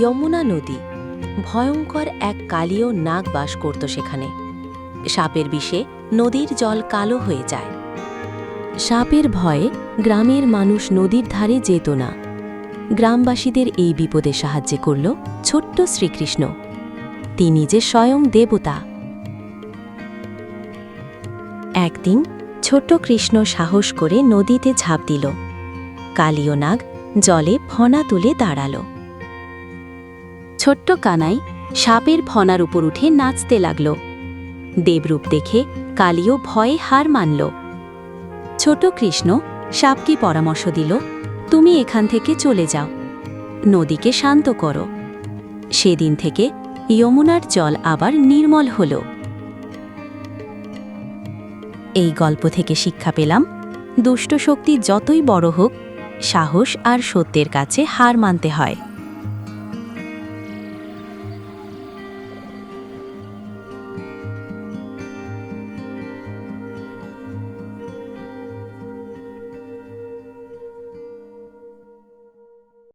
যমুনা নদী। ভয়ঙ্কর এক কালীয় নাগ বাস করত সেখানে। সাপের বিষে নদীর জল কালো হয়ে যায়। সাপের ভয়ে গ্রামের মানুষ নদীর ধারে যেত না। গ্রামবাসীদের এই বিপদে সাহায্য করল ছোট্ট শ্রীকৃষ্ণ। তিনি যে স্বয়ং দেবতা। একদিন ছোট্ট কৃষ্ণ সাহস করে নদীতে ঝাঁপ দিল। কালীয় নাগ জলে ফনা তুলে দাঁড়াল। ছোট্ট কানাই সাপের ফনার উপর উঠে নাচতে লাগল। দেবরূপ দেখে কালীয় ভয়ে হার মানল। ছোট কৃষ্ণ, সাপকে পরামর্শ দিল, তুমি এখান থেকে চলে যাও। নদীকে শান্ত করো। সেদিন থেকে যমুনার জল আবার নির্মল হল। এই গল্প থেকে শিক্ষা পেলাম, দুষ্ট শক্তি যতই বড় হোক, সাহস আর সত্যের কাছে হার মানতে হয়।